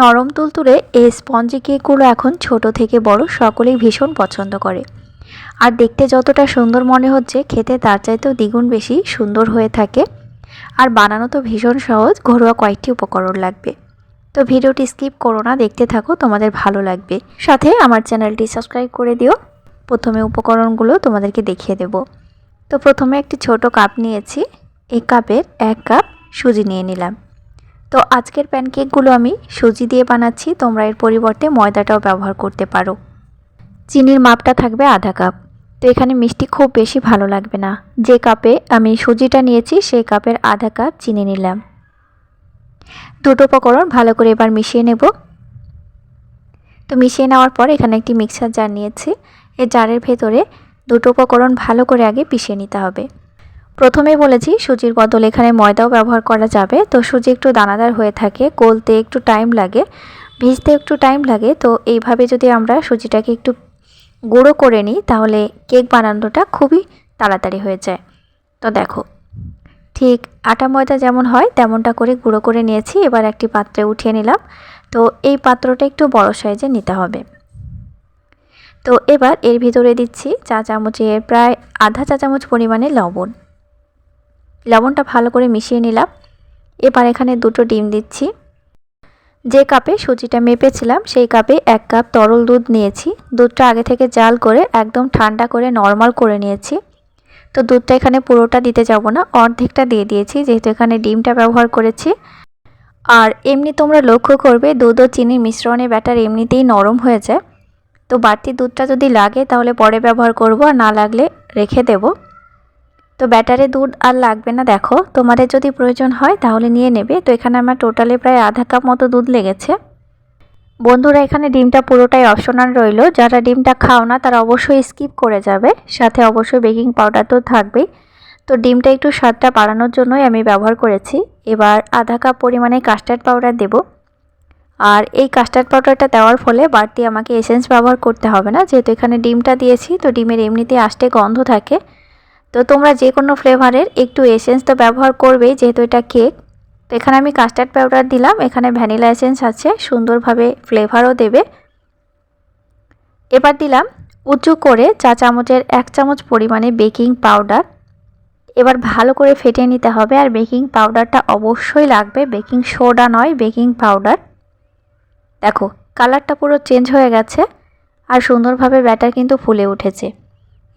নরম তুলতুলে এই স্পঞ্জি কেকগুলো এখন ছোট থেকে বড় সকলেই ভীষণ পছন্দ করে। আর দেখতে যতটা সুন্দর মনে হচ্ছে, খেতে তার চাইতেও দ্বিগুণ বেশি সুন্দর হয়ে থাকে। আর বানানো তো ভীষণ সহজ, ঘরোয়া কয়েকটি উপকরণ লাগবে। তো ভিডিওটি স্কিপ করো না, দেখতে থাকো, তোমাদের ভালো লাগবে। সাথে আমার চ্যানেলটি সাবস্ক্রাইব করে দিও। প্রথমে উপকরণগুলো তোমাদেরকে দেখিয়ে দেব। তো প্রথমে একটি ছোট কাপ নিয়েছি। এই কাপের এক কাপ সুজি নিয়ে নিলাম। তো আজকের প্যানকেকগুলো আমি সুজি দিয়ে বানাচ্ছি, তোমরা এর পরিবর্তে ময়দাটাও ব্যবহার করতে পারো। চিনির মাপটা থাকবে আধা কাপ। তো এখানে মিষ্টি খুব বেশি ভালো লাগবে না। যে কাপে আমি সুজিটা নিয়েছি, সেই কাপের আধা কাপ চিনি নিলাম। দুটো উপকরণ ভালো করে এবার মিশিয়ে নেব। তো মিশিয়ে নেওয়ার পর এখানে একটি মিক্সার জার নিয়েছি। এই জারের ভেতরে দুটো উপকরণ ভালো করে আগে পিষিয়ে নিতে হবে। প্রথমেই বলেছি, সুজির বদল এখানে ময়দাও ব্যবহার করা যাবে। তো সুজি একটু দানাদার হয়ে থাকে, গলতে একটু টাইম লাগে, ভিজতে একটু টাইম লাগে। তো এইভাবে যদি আমরা সুজিটাকে একটু গুঁড়ো করে নিই, তাহলে কেক বানানোটা খুবই তাড়াতাড়ি হয়ে যায়। তো দেখো, ঠিক আটা ময়দা যেমন হয়, তেমনটা করে গুঁড়ো করে নিয়েছি। এবার একটি পাত্রে উঠিয়ে নিলাম। তো এই পাত্রটা একটু বড় সাইজে নিতে হবে। তো এবার এর ভিতরে দিচ্ছি চা চামচের প্রায় আধা চা চামচ পরিমাণে লবণ। লবণটা ভালো করে মিশিয়ে নিলাম। এবার এখানে দুটো ডিম দিচ্ছি। যে কাপে সুজিটা মেপেছিলাম, সেই কাপে এক কাপ তরল দুধ নিয়েছি। দুধটা আগে থেকে জাল করে একদম ঠান্ডা করে নর্মাল করে নিয়েছি। তো দুধটা এখানে পুরোটা দিতে যাব না, অর্ধেকটা দিয়ে দিয়েছি, যেহেতু এখানে ডিমটা ব্যবহার করেছি। আর এমনি তোমরা লক্ষ্য করবে, দুধ ও চিনির মিশ্রণে ব্যাটার এমনিতেই নরম হয়ে যায়। তো বাড়তি দুধটা যদি লাগে, তাহলে পরে ব্যবহার করব, আর না লাগলে রেখে দেব। তো ব্যাটারে দুধ আর লাগবে না, দেখো। তোমাদের যদি প্রয়োজন হয় তাহলে নিয়ে নেবে। তো এখানে আমার টোটালে প্রায় আধা কাপ মতো দুধ লেগেছে। বন্ধুরা, এখানে ডিমটা পুরোটাই অপশনাল রইল। যারা ডিমটা খাও না, তারা অবশ্যই স্কিপ করে যাবে। সাথে অবশ্যই বেকিং পাউডার তো থাকবেই। তো ডিমটা একটু স্বাদটা বাড়ানোর জন্যই আমি ব্যবহার করেছি। এবার আধা কাপ পরিমাণে কাস্টার্ড পাউডার দেব। আর এই কাস্টার্ড পাউডারটা দেওয়ার ফলে বাড়তি আমাকে এসেন্স ব্যবহার করতে হবে না। যেহেতু এখানে ডিমটা দিয়েছি, তো ডিমের এমনিতে আসতে গন্ধ থাকে। তো তোমরা যে কোনো ফ্লেভারের একটু এসেন্স তো ব্যবহার করবেই, যেহেতু এটা কেক তো এখানে আমি কাস্টার্ড পাউডার দিলাম, এখানে ভ্যানিলা এসেন্স আছে, সুন্দরভাবে ফ্লেভারও দেবে। এবার দিলাম উঁচু করে চা চামচের এক চামচ পরিমাণে বেকিং পাউডার এবার ভালো করে ফেটে নিতে হবে, আর বেকিং পাউডারটা অবশ্যই লাগবে বেকিং সোডা নয় বেকিং পাউডার দেখো কালারটা পুরো চেঞ্জ হয়ে গেছে, আর সুন্দরভাবে ব্যাটার কিন্তু ফুলে উঠেছে।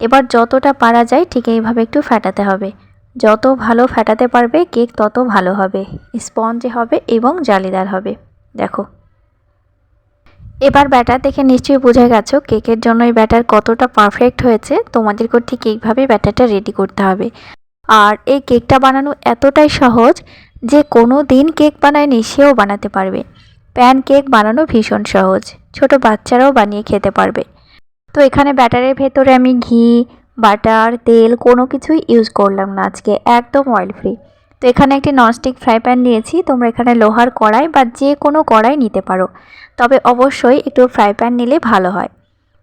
এবার যতটা পারা যায় ঠিক এইভাবে একটু ফেটাতে হবে। যত ভালো ফেটাতে পারবে কেক তত ভালো হবে। স্পঞ্জে হবে এবং জালিদার হবে। দেখো। এবার ব্যাটার দেখে নিশ্চয়ই বোঝা গেছো কেকের জন্য এই ব্যাটার কতটা পারফেক্ট হয়েছে। তোমাদেরকেও ঠিক এইভাবে ব্যাটারটা রেডি করতে হবে। আর এই কেকটা বানানো এতটাই সহজ যে কোনো দিন কেক বানায়নি সেও বানাতে পারবে। প্যান কেক বানানো ভীষণ সহজ। ছোট বাচ্চারাও বানিয়ে খেতে পারবে। তো এখানে ব্যাটারের ভেতরে আমি ঘি, বাটার, তেল কোনো কিছুই ইউজ করলাম না আজকে, একদম অয়েল ফ্রি তো এখানে একটি ননস্টিক ফ্রাই প্যান নিয়েছি, তোমরা এখানে লোহার কড়াই বা যে কোনো কড়াই নিতে পারো। তবে অবশ্যই একটু ফ্রাই প্যান নিলে ভালো হয়।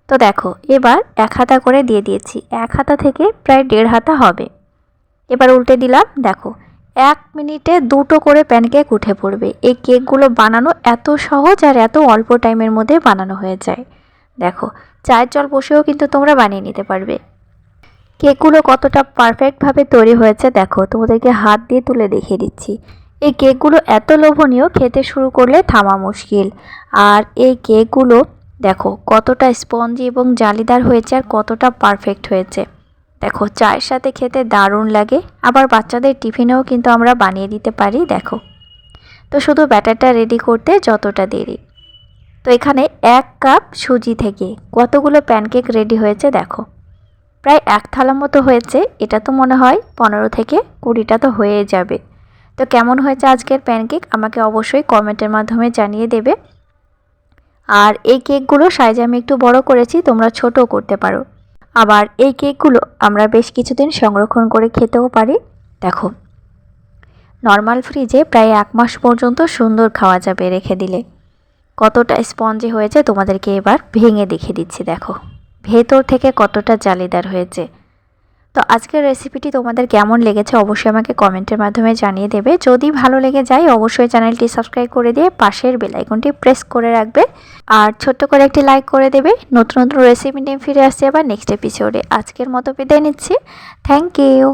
তো দেখো, এবার এক হাতা করে দিয়ে দিয়েছি, এক হাতা থেকে প্রায় দেড় হাতা হবে। এবার উল্টে দিলাম, দেখো, এক মিনিটে দুটো করে প্যানকেক উঠে পড়বে। এই কেকগুলো বানানো এত সহজ আর এত অল্প টাইমের মধ্যে বানানো হয়ে যায়। দেখো চায়ের জল বসেও কিন্তু তোমরা বানিয়ে নিতে পারবে। কেকগুলো কতটা পারফেক্টভাবে তৈরি হয়েছে দেখো, তোমাদেরকে হাত দিয়ে তুলে দেখিয়ে দিচ্ছি। এই কেকগুলো এত লোভনীয়, খেতে শুরু করলে থামা মুশকিল। আর এই কেকগুলো দেখো, কতটা স্পঞ্জি এবং জালিদার হয়েছে আর কতটা পারফেক্ট হয়েছে। দেখো, চায়ের সাথে খেতে দারুণ লাগে। আবার বাচ্চাদের টিফিনেও কিন্তু আমরা বানিয়ে দিতে পারি, দেখো। তো শুধু ব্যাটারটা রেডি করতে যতটা দেরি। তো এখানে এক কাপ সুজি থেকে কতগুলো প্যানকেক রেডি হয়েছে দেখো। প্রায় এক থালা মতো হয়েছে, এটা তো মনে হয় পনেরো থেকে কুড়িটা তো হয়ে যাবে। তো কেমন হয়েছে আজকের প্যানকেক আমাকে অবশ্যই কমেন্টের মাধ্যমে জানিয়ে দেবে। আর এই কেকগুলো সাইজে আমি একটু বড় করেছি, তোমরা ছোটও করতে পারো। আবার এই কেকগুলো আমরা বেশ কিছুদিন সংরক্ষণ করে খেতেও পারি। দেখো নর্মাল ফ্রিজে প্রায় এক মাস পর্যন্ত সুন্দর খাওয়া যাবে রেখে দিলে। কতটা স্পঞ্জি হয়েছে তোমাদেরকে এবার ভেঙে দেখে দিচ্ছি, দেখো। ভেতর থেকে কতটা জালিদার হয়েছে। তো আজকের রেসিপিটি তোমাদের কেমন লেগেছে অবশ্যই আমাকে কমেন্টের মাধ্যমে জানিয়ে দেবে। যদি ভালো লেগে যায়, অবশ্যই চ্যানেলটি সাবস্ক্রাইব করে দিয়ে পাশের বেল আইকনটি প্রেস করে রাখবে। আর ছোট্ট করে একটি লাইক করে দেবে। নতুন নতুন রেসিপি নিয়ে ফিরে আসছে আবার নেক্সট এপিসোডে আজকের মতো বিদায় নিচ্ছি। Thank you